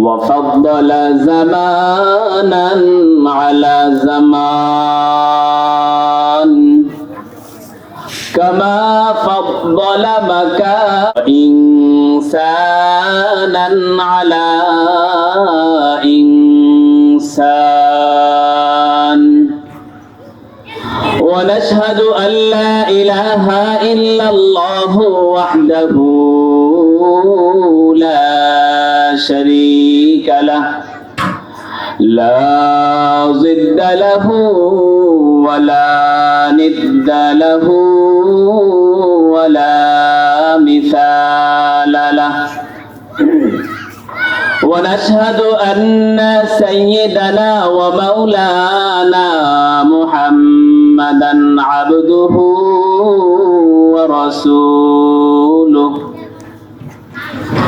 وفضل زمانا على زمان. كما فضل مكان إنسانا على إنسان. ونشهد أن لا إله إلا الله وحده لا ضد له ولا ند له ولا مثال له. ونشهد أن سيدنا ومولانا محمدا عبده ورسوله.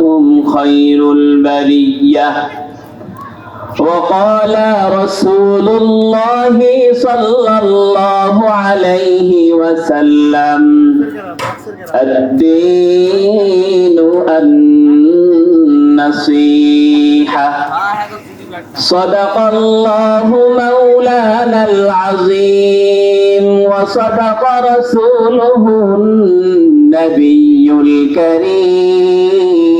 هم خير البرية. وقال رسول الله صلى الله عليه وسلم الدين النصيحة. صدق الله مولانا العظيم وصدق رسوله النبي الكريم.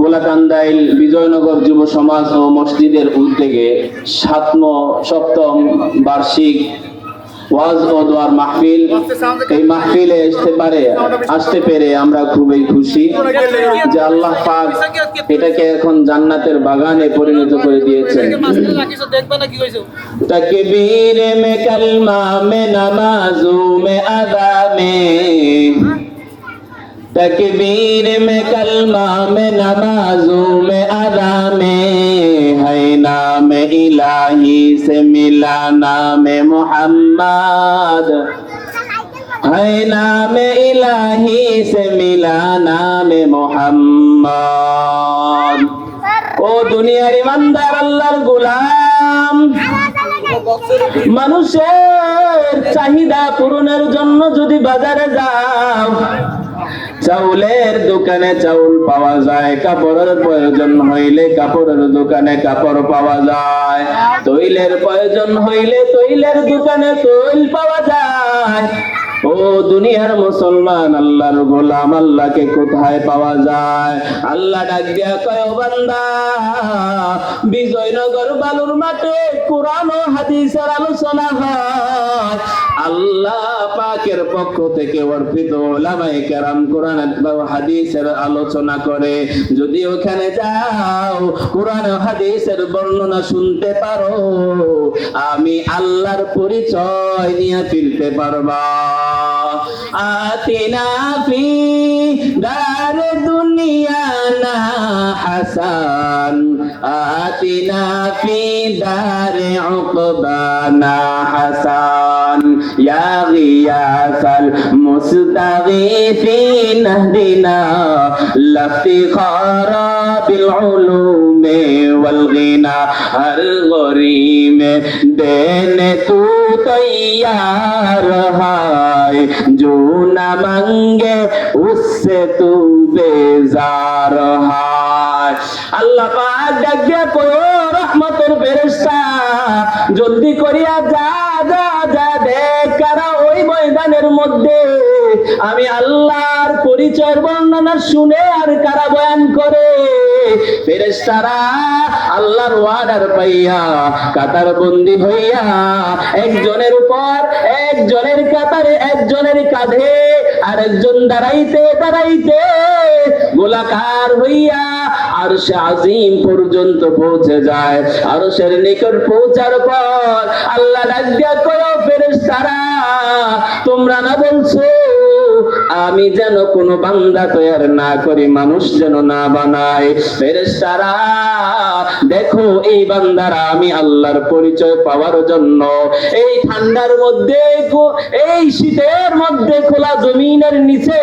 গোলাকান্দাইল বিজয়নগর যুব সমাজ ও মসজিদের উদ্যোগে সাতম সপ্তম বার্ষিক ওয়াজ ও দোয়ার মাহফিল। এই মাহফিলে আসতে পারে, আসতে পেরে আমরা খুবই খুশি যে আল্লাহ পাক এটাকে এখন জান্নাতের বাগানে পরিণত করে দিয়েছেন। তাকবীরে মে কালমা মে নামাজু মে আদা तकबीर में कलमा में नमाजों में अदा में है नाम इलाही से मिला नाम मोहम्मद है नाम इलाही से मिला नाम मोहम्मद ও দুনিয়ার ইমানদার আল্লাহর গোলাম মানুষের চাহিদা পূরণের জন্য যদি বাজারে যাও চাউলের দোকানে চাউল পাওয়া যায়, কাপড়ের প্রয়োজন হইলে কাপড়ের দোকানে কাপড় পাওয়া যায়। তৈলের প্রয়োজন হইলে তৈলের দোকানে তৈল পাওয়া যায়। ও দুনিয়ার মুসলমান, আল্লাহর গোলাম, আল্লাহকে কোথায় পাওয়া যায়? আল্লাহ ডাক দিয়া কয় বান্দা, বিজয়নগর বালুর মাঠে কোরআন ও হাদিসের আলোচনা হয়। আল্লাহ পাকের পক্ষ থেকে অর্পিত ওলামায়ে কেরাম কোরআন হাদিসের আলোচনা করে। যদি ওখানে যাও, কোরআন হাদিসের বর্ণনা শুনতে পারো। আমি আল্লাহর পরিচয় নিয়ে ফিরতে পারবা। আতিনা ফি দার দুনিয়া না হাসান। আতিনা ফি দার উকবানা হাসান। يا غياث المستغيثين اهدنا لا افتخار بالعلوم والغنى الغريم دين تو تیار ہے جو نہ منگے اس سے تو بیزار ہے আল্লাহ পাক ডাক দিয়া কয় রহমতের ফেরেশতা জলদি করিয়া যা ময়দানের মধ্যে আমি আল্লাহর পরিচয় বর্ণনা শুনে আর কারা বয়ান করে? আল্লাহর পাইয়া কাতার বন্দি হইয়া একজনের উপর, একজনের কাতারে, একজনের কাঁধে আর একজন দাঁড়াইতে দাঁড়াইতে গোলাকার হইয়া আর সে আজিম পর্যন্ত পৌঁছে যায়। আর সে নিকট পৌঁছার পর আল্লাহ দিয়া করো ফেরেশতারা তোমরা না বলছো, আমি যেন কোন বান্দা তৈয়ার না করি, মানুষ যেন না বানাই ফেরেশতারা, দেখো এই বান্দারা আমি আল্লাহর পরিচয় পাওয়ার জন্য। এই ঠান্ডার মধ্যে এই শীতের মধ্যে খোলা জমিনের নিচে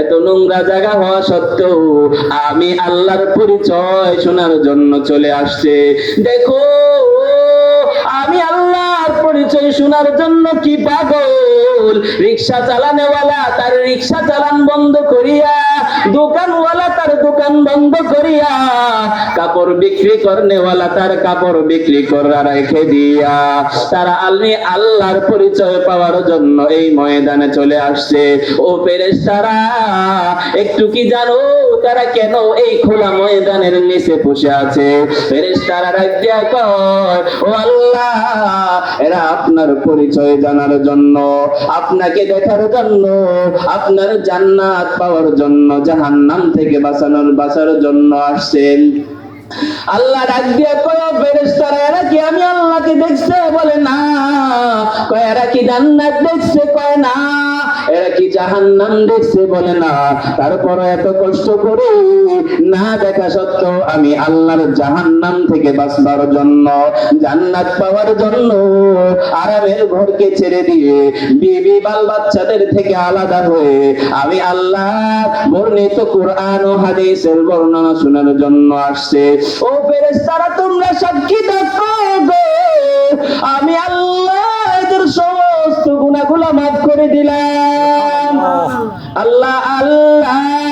এত নোংরা জায়গা হওয়া সত্ত্বেও আমি আল্লাহর পরিচয় শোনার জন্য চলে আসছে। দেখো পরিচয় শোনার জন্য কি পাগল? রিক্সা চালানেওয়ালা তার রিক্সা চালান বন্ধ করিয়া, দোকানওয়ালা তার দোকান বন্ধ করিয়া, কাপড় বিক্রি করনেওয়ালা তার কাপড় বিক্রি করা রেখে দিয়া। তারা আল্লি আল্লাহর পরিচয় পাওয়ার জন্য এই ময়দানে চলে আসছে। ও ফেরেশতারা, একটু কি জানো? তারা কেন এই খোলা ময়দানের নিচে বসে আছে? ফেরেশতারা ডাক দিয়া ও আল্লাহ, এরা আপনার পরিচয় জানার জন্য, আপনাকে দেখার জন্য, আপনার জান্নাত পাওয়ার জন্য, জাহান্নাম থেকে বাঁচানোর, বাঁচার জন্য আসছেন। আল্লাহ ডাক দিয়া কয় ফেরেশতারা, এরা কি আমি আল্লাহকে দেখছে? বলে, না। কয়, এরা কি জান্নাত দেখছে? কয়, না। এরা কি জাহান্নাম দেখছে বলে না? তারপর এত কষ্ট করে না দেখা সত্ত্বেও আমি আল্লাহর জাহান্নাম থেকে বাঁচবার জন্য, জান্নাত পাওয়ার জন্য আরামের ঘরকে ছেড়ে দিয়ে বিবি বাল বাচ্চাদের থেকে আলাদা হয়ে আমি আল্লাহ বর্ণিত কোরআন ও হাদিসের বর্ণনা শোনার জন্য আসছে। ও ফেরেশতারা, তোমরা সাক্ষী দেখো গো। আমি আল্লাহ সমস্ত গুনাহগুলো মাফ করে দিলাম আল্লাহ আল্লাহ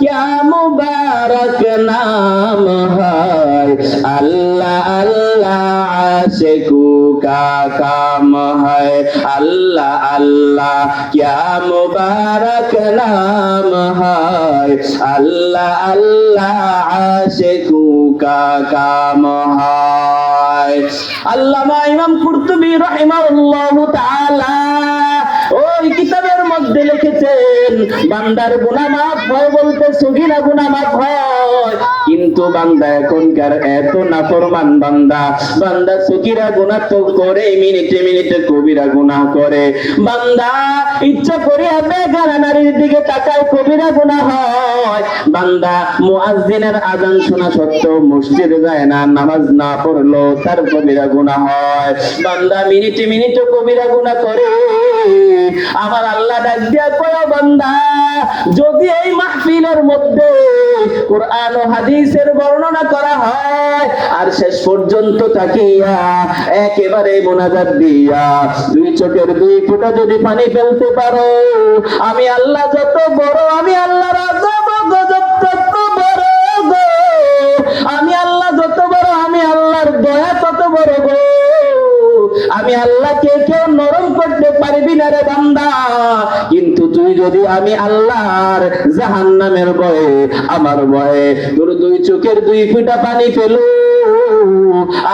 क्या मुबारक नाम है अल्लाह अल्लाह आशिकू का काम है अल्लाह अल्लाह क्या मुबारक नाम है अल्लाह अल्लाह आशिकू का काम है আল্লামা ইমাম কুরতুবী রাহিমাহুল্লাহু তাআলা ওই কিতাবের মধ্যে লিখেছেন, বান্দার গুনাহ মাফ হয় বলতে সগীরা গুনাহ মাফ হয়। কিন্তু বান্দা এখনকার এত নাফরমান বান্দা বান্দা সগীরা গুনাহ তো করে, মিনিটে মিনিটে কবিরা গুনাহ করে। বান্দা ইচ্ছা করে বেগানা নারীর দিকে তাকায় কবিরা গুনাহ হয়। বান্দা মুআজ্জিনের আজান শোনা সত্ত্বেও মসজিদে যায় না, নামাজ না পড়ল তার কবিরা গুনাহ হয়। বান্দা মিনিটে মিনিটে কবিরা গুনাহ করে। আমার আল্লাহ ডাক দিয়া কয় বান্দা, যদি এই মাহফিলের মধ্যে কোরআন ও হাদিসের বর্ণনা করা হয়, আর শেষ পর্যন্ত তাকিয়া একেবারে মোনাজাত দিয়া দুই চোখের দুই ফোঁটা যদি পানি ফেলতে পারো, আমি আল্লাহ যত বড়, আমি আল্লাহর আযাব গজব তত বড় আমি আল্লাহ যত বড়, আমি আল্লাহর দয়া তত বড় গো। আমি আল্লাহকে কেউ নরম করতে পারবি না রে বান্দা। কিন্তু তুই যদি আমি আল্লাহর জাহান্নামের ভয়ে, আমার ভয়ে তোর দুই চোখের দুই ফোঁটা পানি ফেলো,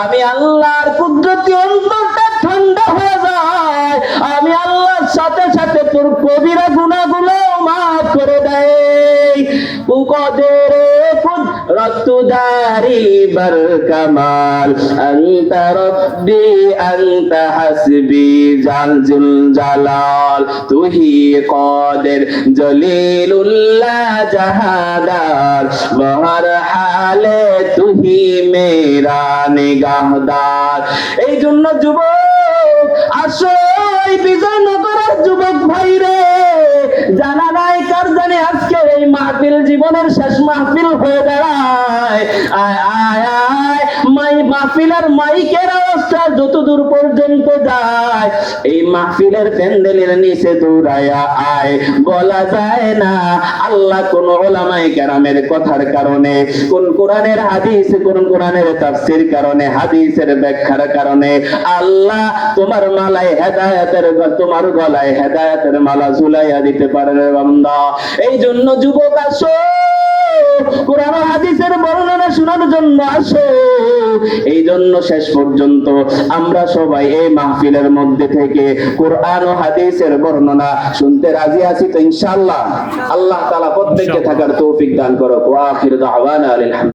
আমি আল্লাহর কুদরতি অন্তরটা ঠান্ডা হয়ে যায়, আমি আল্লাহর সাথে সাথে তোর কবিরা গুনাহগুলো মাফ করে দেয়। কুকদের কুদরত দারি বর কামাল أنت ربي أنت حسبي جل جل جلال তুহি قادر جليل الله جهادار বহর হালে তুহি মেরা নিগাহদার এই জন্য যুবক আসো এই বিজয়নগরের যুবক ভাই রে জানা জীবনের শেষ মাহফিল হয়ে দাঁড়ায়। আয় আয় আয়। মাহফিলের মাইকের অবস্থা যত দূর পর্যন্ত যায়, এই মাহফিলের প্যান্ডেলের নিচে দৌড়ায়া আয়। বলা যায় না, আল্লাহ কোন ওলামাই কেরামের কথার কারণে, কোন কোরআনের হাদিস, কোন কোরআনের তাফসির কারণে, হাদিসের ব্যাখ্যার কারণে, আল্লাহ তোমার মালায় হেদায়েতের তোমার গলায় হেদায়েতের মালা ঝুলাইয়া দিতে পারে বান্দা। এই জন্য যুবক আসো। কোরআন হাদিসের বর্ণনা শোনার জন্য আসো। এই জন্য শেষ পর্যন্ত আমরা সবাই এই মাহফিলের মধ্যে থেকে কোরআন ও হাদিসের বর্ণনা শুনতে রাজি আছি তো ইনশাআল্লাহ। আল্লাহ তাআলা প্রত্যেককে থাকার তৌফিক দান করো ওয়া আখির দাওয়ানা আলহামদুলিল্লাহ